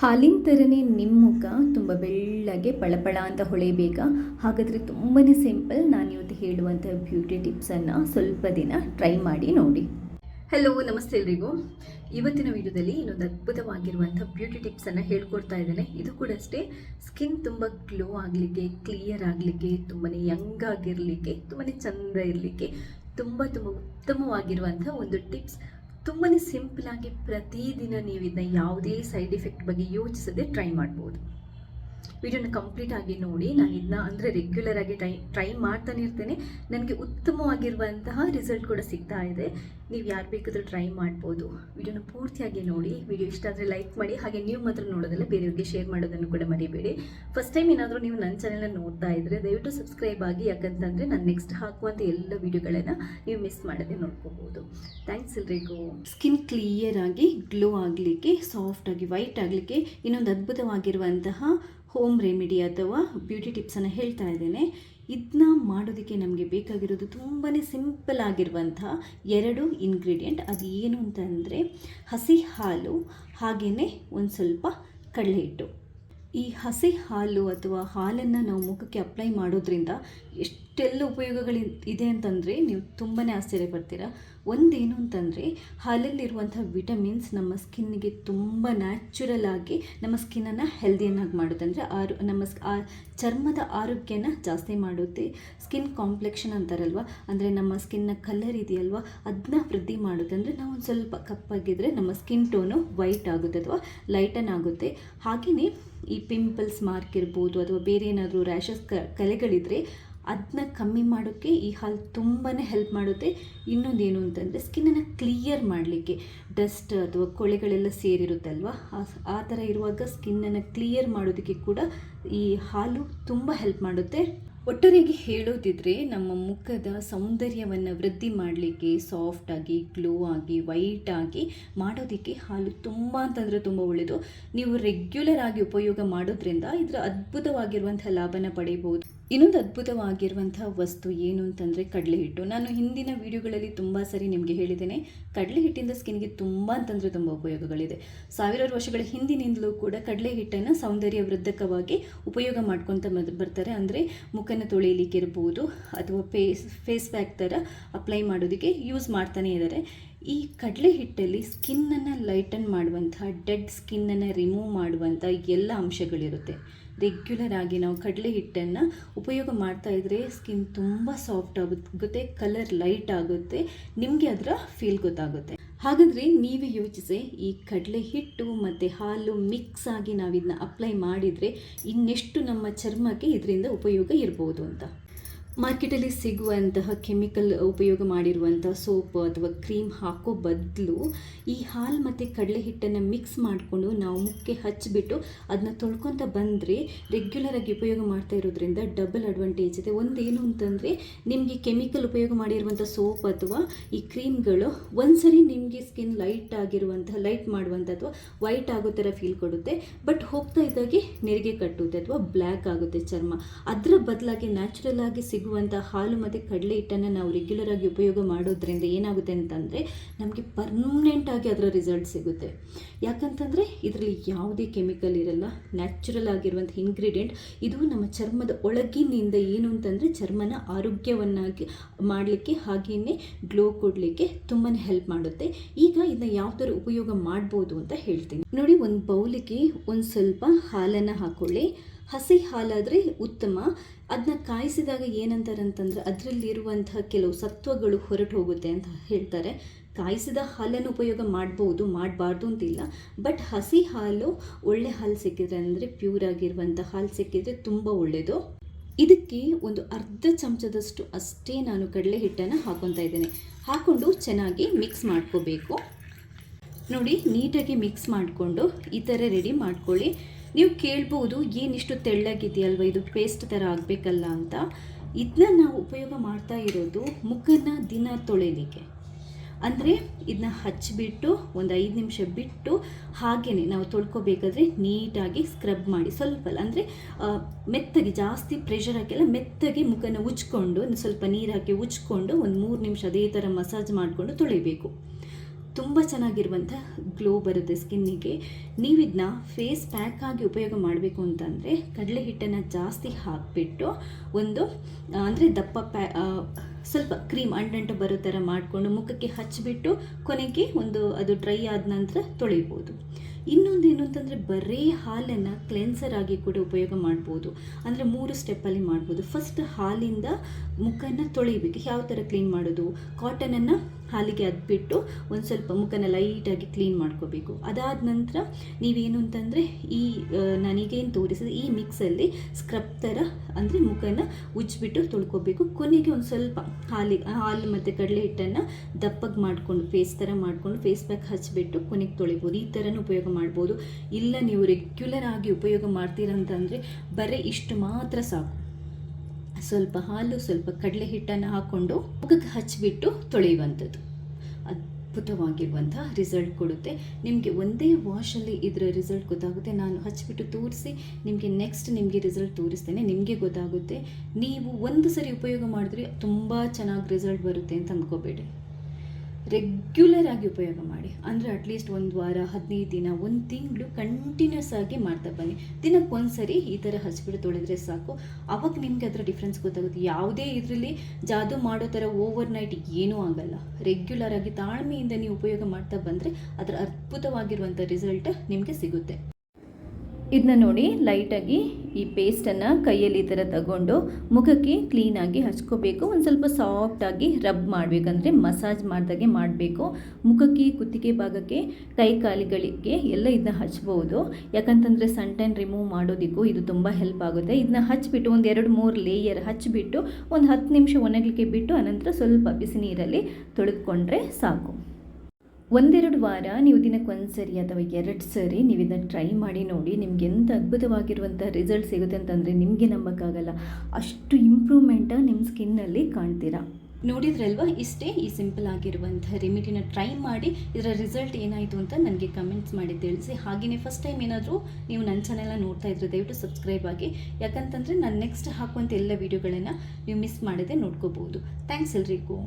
ಹಾಲಿನ ಥರನೇ ನಿಮ್ಮ ಮುಖ ತುಂಬ ಬೆಳ್ಳಗೆ ಪಳಪಳ ಅಂತ ಹೊಳೆಯಬೇಕಾ? ಹಾಗಾದರೆ ತುಂಬಾ ಸಿಂಪಲ್ ನಾನು ಇವತ್ತು ಹೇಳುವಂಥ ಬ್ಯೂಟಿ ಟಿಪ್ಸನ್ನು ಸ್ವಲ್ಪ ದಿನ ಟ್ರೈ ಮಾಡಿ ನೋಡಿ. ಹಲೋ ನಮಸ್ತೆ ಎಲ್ರಿಗೂ. ಇವತ್ತಿನ ವಿಡಿಯೋದಲ್ಲಿ ಇನ್ನೊಂದು ಅದ್ಭುತವಾಗಿರುವಂಥ ಬ್ಯೂಟಿ ಟಿಪ್ಸನ್ನು ಹೇಳ್ಕೊಡ್ತಾ ಇದ್ದೇನೆ. ಇದು ಕೂಡ ಅಷ್ಟೇ, ಸ್ಕಿನ್ ತುಂಬ ಗ್ಲೋ ಆಗಲಿಕ್ಕೆ, ಕ್ಲಿಯರ್ ಆಗಲಿಕ್ಕೆ ತುಂಬಾ ಯಂಗ್ ಆಗಿರಲಿಕ್ಕೆ ತುಂಬಾ ಚಂದ ಇರಲಿಕ್ಕೆ ತುಂಬ ತುಂಬ ಉತ್ತಮವಾಗಿರುವಂಥ ಒಂದು ಟಿಪ್ಸ್. ತುಂಬಾ ಸಿಂಪಲಾಗಿ ಪ್ರತಿದಿನ ನೀವು ಇದನ್ನ ಯಾವುದೇ ಸೈಡ್ ಎಫೆಕ್ಟ್ ಬಗ್ಗೆ ಯೋಚಿಸದೆ ಟ್ರೈ ಮಾಡ್ಬೋದು. ವಿಡಿಯೋನ ಕಂಪ್ಲೀಟ್ ಆಗಿ ನೋಡಿ ನಾನು ಇದನ್ನ ಅಂದರೆ ರೆಗ್ಯುಲರ್ ಆಗಿ ಟ್ರೈ ಟ್ರೈ ಮಾಡ್ತಾನೆ ಇರ್ತೇನೆ. ನನಗೆ ಉತ್ತಮವಾಗಿರುವಂತಹ ರಿಸಲ್ಟ್ ಕೂಡ ಸಿಗ್ತಾ ಇದೆ. ನೀವು ಯಾರು ಬೇಕಾದರೂ ಟ್ರೈ ಮಾಡ್ಬೋದು. ವಿಡಿಯೋನ ಪೂರ್ತಿಯಾಗಿ ನೋಡಿ. ವಿಡಿಯೋ ಇಷ್ಟ ಆದರೆ ಲೈಕ್ ಮಾಡಿ. ಹಾಗೆ ನೀವು ಮಾತ್ರ ನೋಡೋದಲ್ಲ, ಬೇರೆಯವ್ರಿಗೆ ಶೇರ್ ಮಾಡೋದನ್ನು ಕೂಡ ಮರಿಬೇಡಿ. ಫಸ್ಟ್ ಟೈಮ್ ಏನಾದರೂ ನೀವು ನನ್ನ ಚಾನೆಲ್ನ ನೋಡ್ತಾ ಇದ್ದರೆ ದಯವಿಟ್ಟು ಸಬ್ಸ್ಕ್ರೈಬ್ ಆಗಿ. ಯಾಕಂತಂದರೆ ನಾನು ನೆಕ್ಸ್ಟ್ ಹಾಕುವಂಥ ಎಲ್ಲ ವಿಡಿಯೋಗಳನ್ನು ನೀವು ಮಿಸ್ ಮಾಡದೆ ನೋಡ್ಕೋಬೋದು. ಥ್ಯಾಂಕ್ಸ್ ಎಲ್ರಿಗೂ. ಸ್ಕಿನ್ ಕ್ಲಿಯರ್ ಆಗಿ ಗ್ಲೋ ಆಗಲಿಕ್ಕೆ ಸಾಫ್ಟ್ ಆಗಿ ವೈಟ್ ಆಗಲಿಕ್ಕೆ ಇನ್ನೊಂದು ಅದ್ಭುತವಾಗಿರುವಂತಹ ಹೋಮ್ ರೆಮಿಡಿ ಅಥವಾ ಬ್ಯೂಟಿ ಟಿಪ್ಸನ್ನು ಹೇಳ್ತಾ ಇದ್ದೇನೆ. ಇದನ್ನ ಮಾಡೋದಕ್ಕೆ ನಮಗೆ ಬೇಕಾಗಿರೋದು ತುಂಬಾ ಸಿಂಪಲ್ ಆಗಿರುವಂಥ ಎರಡು ಇಂಗ್ರೀಡಿಯೆಂಟ್. ಅದು ಏನು ಅಂತಂದರೆ ಹಸಿ ಹಾಲು ಹಾಗೆಯೇ ಒಂದು ಸ್ವಲ್ಪ ಕಡಲೆ ಹಿಟ್ಟು ಈ ಹಸಿ ಹಾಲು ಅಥವಾ ಹಾಲನ್ನು ನಾವು ಮುಖಕ್ಕೆ ಅಪ್ಲೈ ಮಾಡೋದ್ರಿಂದ ಎಷ್ಟೆಲ್ಲ ಉಪಯೋಗಗಳು ಇದೆ ಅಂತಂದರೆ ನೀವು ತುಂಬಾ ಆಶ್ಚರ್ಯ ಪಡ್ತೀರಾ ಒಂದೇನು ಅಂತಂದರೆ ಹಾಲಲ್ಲಿರುವಂಥ ವಿಟಮಿನ್ಸ್ ನಮ್ಮ ಸ್ಕಿನ್ನಿಗೆ ತುಂಬ ನ್ಯಾಚುರಲ್ ಆಗಿ ನಮ್ಮ ಸ್ಕಿನ್ನನ್ನು ಹೆಲ್ದಿಯನ್ನಾಗಿ ಮಾಡುತ್ತೆ. ಅಂದರೆ ಆರು ನಮ್ಮ ಸ್- ಆ ಚರ್ಮದ ಆರೋಗ್ಯನ ಜಾಸ್ತಿ ಮಾಡುತ್ತೆ. ಸ್ಕಿನ್ ಕಾಂಪ್ಲೆಕ್ಷನ್ ಅಂತಾರಲ್ವ? ಅಂದರೆ ನಮ್ಮ ಸ್ಕಿನ್ನ ಕಲರ್ ಇದೆಯಲ್ವ? ಅದನ್ನ ವೃದ್ಧಿ ಮಾಡುತ್ತೆ. ಅಂದರೆ ನಾವು ಒಂದು ಸ್ವಲ್ಪ ಕಪ್ಪಾಗಿದ್ದರೆ ನಮ್ಮ ಸ್ಕಿನ್ ಟೋನು ವೈಟ್ ಆಗುತ್ತೆ ಅಥವಾ ಲೈಟನ್ ಆಗುತ್ತೆ. ಹಾಗೆಯೇ ಈ ಪಿಂಪಲ್ಸ್ ಮಾರ್ಕ್ ಇರ್ಬೋದು ಅಥವಾ ಬೇರೆ ಏನಾದರೂ ರ್ಯಾಷಸ್ ಕ ಕಲೆಗಳಿದ್ರೆ ಅದನ್ನ ಕಮ್ಮಿ ಮಾಡೋಕ್ಕೆ ಈ ಹಾಲು ತುಂಬಾ ಹೆಲ್ಪ್ ಮಾಡುತ್ತೆ. ಇನ್ನೊಂದೇನು ಅಂತಂದರೆ ಸ್ಕಿನ್ನನ್ನು ಕ್ಲಿಯರ್ ಮಾಡಲಿಕ್ಕೆ. ಡಸ್ಟ್ ಅಥವಾ ಕೊಳೆಗಳೆಲ್ಲ ಸೇರಿರುತ್ತಲ್ವ? ಆ ಥರ ಇರುವಾಗ ಸ್ಕಿನ್ನನ್ನು ಕ್ಲಿಯರ್ ಮಾಡೋದಕ್ಕೆ ಕೂಡ ಈ ಹಾಲು ತುಂಬ ಹೆಲ್ಪ್ ಮಾಡುತ್ತೆ. ಒಟ್ಟಾರೆಯಾಗಿ ಹೇಳೋದಿದ್ರೆ ನಮ್ಮ ಮುಖದ ಸೌಂದರ್ಯವನ್ನು ವೃದ್ಧಿ ಮಾಡಲಿಕ್ಕೆ ಸಾಫ್ಟಾಗಿ ಗ್ಲೋ ಆಗಿ ವೈಟ್ ಆಗಿ ಮಾಡೋದಕ್ಕೆ ಹಾಲು ತುಂಬ ಅಂತಂದರೆ ತುಂಬ ಒಳ್ಳೆಯದು ನೀವು ರೆಗ್ಯುಲರ್ ಆಗಿ ಉಪಯೋಗ ಮಾಡೋದ್ರಿಂದ ಇದರ ಅದ್ಭುತವಾಗಿರುವಂಥ ಲಾಭನ ಪಡೆಯಬಹುದು ಇನ್ನೊಂದು ಅದ್ಭುತವಾಗಿರುವಂಥ ವಸ್ತು ಏನು ಅಂತಂದರೆ ಕಡಲೆ ಹಿಟ್ಟು ನಾನು ಹಿಂದಿನ ವಿಡಿಯೋಗಳಲ್ಲಿ ತುಂಬ ಸರಿ ನಿಮಗೆ ಹೇಳಿದ್ದೇನೆ ಕಡಲೆ ಹಿಟ್ಟಿಂದ ಸ್ಕಿನ್ಗೆ ತುಂಬ ಅಂತಂದರೆ ತುಂಬ ಉಪಯೋಗಗಳಿದೆ. ಸಾವಿರಾರು ವರ್ಷಗಳ ಹಿಂದಿನಿಂದಲೂ ಕೂಡ ಕಡಲೆ ಹಿಟ್ಟನ್ನು ಸೌಂದರ್ಯ ವೃದ್ಧಕವಾಗಿ ಉಪಯೋಗ ಮಾಡ್ಕೊತ ಬರ್ತಾರೆ. ಅಂದರೆ ಮುಖನ ತೊಳೆಯಲಿಕ್ಕೆ ಇರ್ಬೋದು ಅಥವಾ ಫೇಸ್ ಫೇಸ್ ಪ್ಯಾಕ್ ಥರ ಅಪ್ಲೈ ಮಾಡೋದಕ್ಕೆ ಯೂಸ್ ಮಾಡ್ತಾನೆ ಇದ್ದಾರೆ. ಈ ಕಡಲೆ ಹಿಟ್ಟಲ್ಲಿ ಸ್ಕಿನ್ನನ್ನು ಲೈಟನ್ ಮಾಡುವಂಥ ಡೆಡ್ ಸ್ಕಿನ್ನನ್ನು ರಿಮೂವ್ ಮಾಡುವಂಥ ಎಲ್ಲ ಅಂಶಗಳಿರುತ್ತೆ. ರೆಗ್ಯುಲರ್ ಆಗಿ ನಾವು ಕಡಲೆ ಹಿಟ್ಟನ್ನು ಉಪಯೋಗ ಮಾಡ್ತಾ ಇದ್ದರೆ ಸ್ಕಿನ್ ತುಂಬ ಸಾಫ್ಟ್ ಆಗುತ್ತೆ ಕಲರ್ ಲೈಟ್ ಆಗುತ್ತೆ, ನಿಮಗೆ ಅದರ ಫೀಲ್ ಗೊತ್ತಾಗುತ್ತೆ. ಹಾಗಾದರೆ ನೀವೇ ಯೋಚಿಸಿ, ಈ ಕಡಲೆ ಹಿಟ್ಟು ಮತ್ತು ಹಾಲು ಮಿಕ್ಸ್ ಆಗಿ ನಾವು ಇದನ್ನ ಅಪ್ಲೈ ಮಾಡಿದರೆ ಇನ್ನೆಷ್ಟು ನಮ್ಮ ಚರ್ಮಕ್ಕೆ ಇದರಿಂದ ಉಪಯೋಗ ಇರ್ಬೋದು ಅಂತ. ಮಾರ್ಕೆಟಲ್ಲಿ ಸಿಗುವಂತಹ ಕೆಮಿಕಲ್ ಉಪಯೋಗ ಮಾಡಿರುವಂಥ ಸೋಪ್ ಅಥವಾ ಕ್ರೀಮ್ ಹಾಕೋ ಬದಲು ಈ ಹಾಲು ಮತ್ತು ಕಡಲೆ ಹಿಟ್ಟನ್ನು ಮಿಕ್ಸ್ ಮಾಡಿಕೊಂಡು ನಾವು ಮುಕ್ಕೆ ಹಚ್ಚಿಬಿಟ್ಟು ಅದನ್ನ ತೊಳ್ಕೊತ ಬಂದರೆ ರೆಗ್ಯುಲರಾಗಿ ಉಪಯೋಗ ಮಾಡ್ತಾ ಇರೋದ್ರಿಂದ ಡಬಲ್ ಅಡ್ವಾಂಟೇಜ್ ಇದೆ. ಒಂದೇನು ಅಂತಂದರೆ ನಿಮಗೆ ಕೆಮಿಕಲ್ ಉಪಯೋಗ ಮಾಡಿರುವಂಥ ಸೋಪ್ ಅಥವಾ ಈ ಕ್ರೀಮ್ಗಳು ಒಂದ್ಸರಿ ನಿಮಗೆ ಸ್ಕಿನ್ ಲೈಟ್ ಆಗಿರುವಂತಹ ಲೈಟ್ ಮಾಡುವಂಥ ಅಥವಾ ವೈಟ್ ಆಗೋ ಥರ ಫೀಲ್ ಕೊಡುತ್ತೆ. ಬಟ್ ಹೋಗ್ತಾ ಇದ್ದಾಗೆ ನೆರಿಗೆ ಕಟ್ಟುತ್ತೆ ಅಥವಾ ಬ್ಲ್ಯಾಕ್ ಆಗುತ್ತೆ ಚರ್ಮ. ಅದರ ಬದಲಾಗಿ ನ್ಯಾಚುರಲ್ ಆಗಿ ಸಿಗುವಂಥ ಹಾಲು ಮತ್ತು ಕಡಲೆ ಹಿಟ್ಟನ್ನು ನಾವು ರೆಗ್ಯುಲರ್ ಆಗಿ ಉಪಯೋಗ ಮಾಡೋದ್ರಿಂದ ಏನಾಗುತ್ತೆ ಅಂತಂದರೆ ನಮಗೆ ಪರ್ಮನೆಂಟ್ ಆಗಿ ಅದರ ರಿಸಲ್ಟ್ ಸಿಗುತ್ತೆ. ಯಾಕಂತಂದರೆ ಇದರಲ್ಲಿ ಯಾವುದೇ ಕೆಮಿಕಲ್ ಇರಲ್ಲ ನ್ಯಾಚುರಲ್ ಆಗಿರುವಂಥ ಇಂಗ್ರೀಡಿಯೆಂಟ್ ಇದು ನಮ್ಮ ಚರ್ಮದ ಒಳಗಿನಿಂದ ಏನು ಅಂತಂದರೆ ಚರ್ಮನ ಆರೋಗ್ಯವನ್ನಾಗಿ ಮಾಡಲಿಕ್ಕೆ ಹಾಗೆಯೇ ಗ್ಲೋ ಕೊಡಲಿಕ್ಕೆ ತುಂಬಾ ಹೆಲ್ಪ್ ಮಾಡುತ್ತೆ. ಈಗ ಇದನ್ನ ಯಾವ ಥರ ಉಪಯೋಗ ಮಾಡ್ಬೋದು ಅಂತ ಹೇಳ್ತೀನಿ. ನೋಡಿ ಒಂದು ಬೌಲಿಗೆ ಒಂದು ಸ್ವಲ್ಪ ಹಾಲನ್ನು ಹಾಕೊಳ್ಳಿ. ಹಸಿ ಹಾಲಾದರೆ ಉತ್ತಮ. ಅದನ್ನ ಕಾಯಿಸಿದಾಗ ಏನಂತಾರೆ ಅಂತಂದರೆ ಅದರಲ್ಲಿರುವಂತಹ ಕೆಲವು ಸತ್ವಗಳು ಹೊರಟು ಹೋಗುತ್ತೆ ಅಂತ ಹೇಳ್ತಾರೆ. ಕಾಯಿಸಿದ ಹಾಲನ್ನು ಉಪಯೋಗ ಮಾಡ್ಬೋದು, ಮಾಡಬಾರ್ದು ಅಂತಿಲ್ಲ. ಬಟ್ ಹಸಿ ಹಾಲು, ಒಳ್ಳೆ ಹಾಲು ಸಿಕ್ಕಿದ್ರೆ ಅಂದರೆ ಪ್ಯೂರ್ ಆಗಿರುವಂಥ ಹಾಲು ಸಿಕ್ಕಿದ್ರೆ ತುಂಬ ಒಳ್ಳೆಯದು ಇದಕ್ಕೆ ಒಂದು ಅರ್ಧ ಚಮಚದಷ್ಟು ಅಷ್ಟೇ ನಾನು ಕಡಲೆ ಹಿಟ್ಟನ್ನು ಹಾಕೊತಾ ಇದ್ದೇನೆ. ಹಾಕ್ಕೊಂಡು ಚೆನ್ನಾಗಿ ಮಿಕ್ಸ್ ಮಾಡ್ಕೋಬೇಕು. ನೋಡಿ, ನೀಟಾಗಿ ಮಿಕ್ಸ್ ಮಾಡಿಕೊಂಡು ಈ ಥರ ರೆಡಿ ಮಾಡ್ಕೊಳ್ಳಿ. ನೀವು ಕೇಳ್ಬೋದು ಏನಿಷ್ಟು ತೆಳ್ಳಗಿದೆಯಲ್ವ? ಇದು ಪೇಸ್ಟ್ ಥರ ಆಗಬೇಕಲ್ಲ ಅಂತ. ಇದನ್ನ ನಾವು ಉಪಯೋಗ ಮಾಡ್ತಾ ಇರೋದು ಮುಖನ ದಿನ ತೊಳೆಯಲಿಕ್ಕೆ ಅಂದರೆ ಇದನ್ನ ಹಚ್ಚಿಬಿಟ್ಟು ಒಂದು ಐದು ನಿಮಿಷ ಬಿಟ್ಟು ಹಾಗೆಯೇ ನಾವು ತೊಳ್ಕೊಬೇಕಾದ್ರೆ ನೀಟಾಗಿ ಸ್ಕ್ರಬ್ ಮಾಡಿ. ಸ್ವಲ್ಪ ಅಂದರೆ ಮೆತ್ತಗೆ, ಜಾಸ್ತಿ ಪ್ರೆಷರ್ ಹಾಕಿಲ್ಲ, ಮೆತ್ತಗೆ ಮುಖನ ಉಜ್ಕೊಂಡು ಸ್ವಲ್ಪ ನೀರು ಹಾಕಿ ಉಜ್ಕೊಂಡು ಒಂದು ಮೂರು ನಿಮಿಷ ಅದೇ ಥರ ಮಸಾಜ್ ಮಾಡಿಕೊಂಡು ತೊಳಿಬೇಕು. ತುಂಬ ಚೆನ್ನಾಗಿರುವಂಥ ಗ್ಲೋ ಬರುತ್ತೆ ಸ್ಕಿನ್ನಿಗೆ. ನೀವು ಇದನ್ನ ಫೇಸ್ ಪ್ಯಾಕ್ ಆಗಿ ಉಪಯೋಗ ಮಾಡಬೇಕು ಅಂತಂದರೆ ಕಡಲೆ ಹಿಟ್ಟನ್ನು ಜಾಸ್ತಿ ಹಾಕಿಬಿಟ್ಟು ಒಂದು ಅಂದರೆ ದಪ್ಪ ಪ್ಯಾ ಸ್ವಲ್ಪ ಕ್ರೀಮ್ ಅಂಟಂಟು ಬರೋ ಥರ ಮಾಡಿಕೊಂಡು ಮುಖಕ್ಕೆ ಹಚ್ಚಿಬಿಟ್ಟು ಕೊನೆಗೆ ಒಂದು ಅದು ಡ್ರೈ ಆದ ನಂತರ ತೊಳಿಬೋದು. ಇನ್ನೊಂದು ಏನು ಅಂತಂದರೆ ಬರೀ ಹಾಲನ್ನು ಕ್ಲೆನ್ಸರ್ ಆಗಿ ಕೂಡ ಉಪಯೋಗ ಮಾಡ್ಬೋದು. ಅಂದರೆ ಮೂರು ಸ್ಟೆಪ್ಪಲ್ಲಿ ಮಾಡ್ಬೋದು. ಫಸ್ಟ್ ಹಾಲಿಂದ ಮುಖನ ತೊಳಿಬೇಕು. ಯಾವ ಥರ ಕ್ಲೀನ್ ಮಾಡೋದು? ಕಾಟನನ್ನು ಹಾಲಿಗೆ ಅದ್ಬಿಟ್ಟು ಒಂದು ಸ್ವಲ್ಪ ಮುಖನ ಲೈಟಾಗಿ ಕ್ಲೀನ್ ಮಾಡ್ಕೋಬೇಕು. ಅದಾದ ನಂತರ ನೀವೇನು ಅಂತಂದರೆ ಈ ನನಗೇನು ತೋರಿಸಿದ ಈ ಮಿಕ್ಸಲ್ಲಿ ಸ್ಕ್ರಬ್ ಥರ ಅಂದರೆ ಮುಖನ ಉಜ್ಜಿಬಿಟ್ಟು ತೊಳ್ಕೊಬೇಕು. ಕೊನೆಗೆ ಒಂದು ಸ್ವಲ್ಪ ಹಾಲಿ, ಹಾಲು ಮತ್ತು ಕಡಲೆ ಹಿಟ್ಟನ್ನು ದಪ್ಪಗೆ ಮಾಡಿಕೊಂಡು ಫೇಸ್ ಥರ ಮಾಡಿಕೊಂಡು ಫೇಸ್ ಪ್ಯಾಕ್ ಹಚ್ಚಿಬಿಟ್ಟು ಕೊನೆಗೆ ತೊಳಿಬೋದು. ಈ ಥರನೂ ಉಪಯೋಗ ಮಾಡ್ಬೋದು. ಇಲ್ಲ ನೀವು ರೆಗ್ಯುಲರ್ ಆಗಿ ಉಪಯೋಗ ಮಾಡ್ತೀರಂತಂದರೆ ಬರೀ ಇಷ್ಟು ಮಾತ್ರ ಸಾಕು. ಸ್ವಲ್ಪ ಹಾಲು, ಸ್ವಲ್ಪ ಕಡಲೆ ಹಿಟ್ಟನ್ನು ಹಾಕ್ಕೊಂಡು ಮುಖಕ್ಕೆ ಹಚ್ಚಿಬಿಟ್ಟು ತೊಳೆಯುವಂಥದ್ದು. ಅದ್ಭುತವಾಗಿರುವಂಥ ರಿಸಲ್ಟ್ ಕೊಡುತ್ತೆ. ನಿಮಗೆ ಒಂದೇ ವಾಶಲ್ಲಿ ಇದರ ರಿಸಲ್ಟ್ ಗೊತ್ತಾಗುತ್ತೆ. ನಾನು ಹಚ್ಚಿಬಿಟ್ಟು ತೋರಿಸಿ ನಿಮಗೆ ನೆಕ್ಸ್ಟ್ ನಿಮಗೆ ರಿಸಲ್ಟ್ ತೋರಿಸ್ತೇನೆ. ನಿಮಗೆ ಗೊತ್ತಾಗುತ್ತೆ. ನೀವು ಒಂದು ಸರಿ ಉಪಯೋಗ ಮಾಡಿದ್ರೆ ತುಂಬ ಚೆನ್ನಾಗಿ ರಿಸಲ್ಟ್ ಬರುತ್ತೆ ಅಂತ ಅಂದ್ಕೋಬೇಡಿ. ರೆಗ್ಯುಲರ್ ಆಗಿ ಉಪಯೋಗ ಮಾಡಿ. ಅಂದರೆ ಅಟ್ಲೀಸ್ಟ್ ಒಂದು ವಾರ, ಹದಿನೈದು ದಿನ, ಒಂದು ತಿಂಗಳು ಕಂಟಿನ್ಯೂಸ್ ಆಗಿ ಮಾಡ್ತಾ ಬನ್ನಿ. ದಿನಕ್ಕೆ ಒಂದು ಸರಿ ಈ ಥರ ಹಚ್ಬಿಟ್ಟು ತೊಳೆದ್ರೆ ಸಾಕು. ಅವಾಗ ನಿಮಗೆ ಅದರ ಡಿಫ್ರೆನ್ಸ್ ಗೊತ್ತಾಗುತ್ತೆ. ಯಾವುದೇ ಇದರಲ್ಲಿ ಜಾದು ಮಾಡೋ ಥರ ಓವರ್ ನೈಟ್ ಏನೂ ಆಗಲ್ಲ. ರೆಗ್ಯುಲರ್ ಆಗಿ ತಾಳ್ಮೆಯಿಂದ ನೀವು ಉಪಯೋಗ ಮಾಡ್ತಾ ಬಂದರೆ ಅದರ ಅದ್ಭುತವಾಗಿರುವಂಥ ರಿಸಲ್ಟ್ ನಿಮಗೆ ಸಿಗುತ್ತೆ. ಇದನ್ನ ನೋಡಿ ಲೈಟಾಗಿ ಈ ಪೇಸ್ಟನ್ನು ಕೈಯಲ್ಲಿ ಈ ಥರ ತಗೊಂಡು ಮುಖಕ್ಕೆ ಕ್ಲೀನಾಗಿ ಹಚ್ಕೋಬೇಕು. ಒಂದು ಸ್ವಲ್ಪ ಸಾಫ್ಟಾಗಿ ರಬ್ ಮಾಡಬೇಕಂದ್ರೆ ಮಸಾಜ್ ಮಾಡಿದಾಗೆ ಮಾಡಬೇಕು. ಮುಖಕ್ಕೆ, ಕುತ್ತಿಗೆ ಭಾಗಕ್ಕೆ, ಕೈ ಕಾಲುಗಳಿಗೆ ಎಲ್ಲ ಇದನ್ನ ಹಚ್ಬೋದು. ಯಾಕಂತಂದರೆ ಸನ್ಟೈನ್ ರಿಮೂವ್ ಮಾಡೋದಕ್ಕೂ ಇದು ತುಂಬ ಹೆಲ್ಪ್ ಆಗುತ್ತೆ. ಇದನ್ನ ಹಚ್ಬಿಟ್ಟು ಒಂದು ಎರಡು ಮೂರು ಲೇಯರ್ ಹಚ್ಬಿಟ್ಟು ಒಂದು ಹತ್ತು ನಿಮಿಷ ಒಣಗಲಿಕ್ಕೆ ಬಿಟ್ಟು ಅನಂತರ ಸ್ವಲ್ಪ ಬಿಸಿ ನೀರಲ್ಲಿ ತೊಳೆದುಕೊಂಡ್ರೆ ಸಾಕು. ಒಂದೆರಡು ವಾರ ನೀವು ದಿನಕ್ಕೆ ಒಂದು ಸರಿ ಅಥವಾ ಎರಡು ಸರಿ ನೀವು ಇದನ್ನು ಟ್ರೈ ಮಾಡಿ ನೋಡಿ ನಿಮ್ಗೆ ಎಂಥ ಅದ್ಭುತವಾಗಿರುವಂಥ ರಿಸಲ್ಟ್ ಸಿಗುತ್ತೆ ಅಂತಂದರೆ ನಿಮಗೆ ನಂಬಕ್ಕಾಗಲ್ಲ. ಅಷ್ಟು ಇಂಪ್ರೂವ್ಮೆಂಟ ನಿಮ್ಮ ಸ್ಕಿನ್ನಲ್ಲಿ ಕಾಣ್ತೀರಾ. ನೋಡಿದ್ರಲ್ವಾ? ಇಷ್ಟೇ ಈ ಸಿಂಪಲ್ ಆಗಿರುವಂಥ ರೆಮಿಡಿನ ಟ್ರೈ ಮಾಡಿ ಇದರ ರಿಸಲ್ಟ್ ಏನಾಯಿತು ಅಂತ ನನಗೆ ಕಮೆಂಟ್ಸ್ ಮಾಡಿ ತಿಳಿಸಿ. ಹಾಗೆಯೇ ಫಸ್ಟ್ ಟೈಮ್ ಏನಾದರೂ ನೀವು ನನ್ನ ಚಾನೆಲ್ನ ನೋಡ್ತಾ ಇದ್ರೆ ದಯವಿಟ್ಟು ಸಬ್ಸ್ಕ್ರೈಬ್ ಆಗಿ. ಯಾಕಂತಂದರೆ ನಾನು ನೆಕ್ಸ್ಟ್ ಹಾಕುವಂಥ ಎಲ್ಲ ವೀಡಿಯೋಗಳನ್ನು ನೀವು ಮಿಸ್ ಮಾಡದೆ ನೋಡ್ಕೋಬೋದು ಥ್ಯಾಂಕ್ಸ್ ಎಲ್ರಿಗೂ.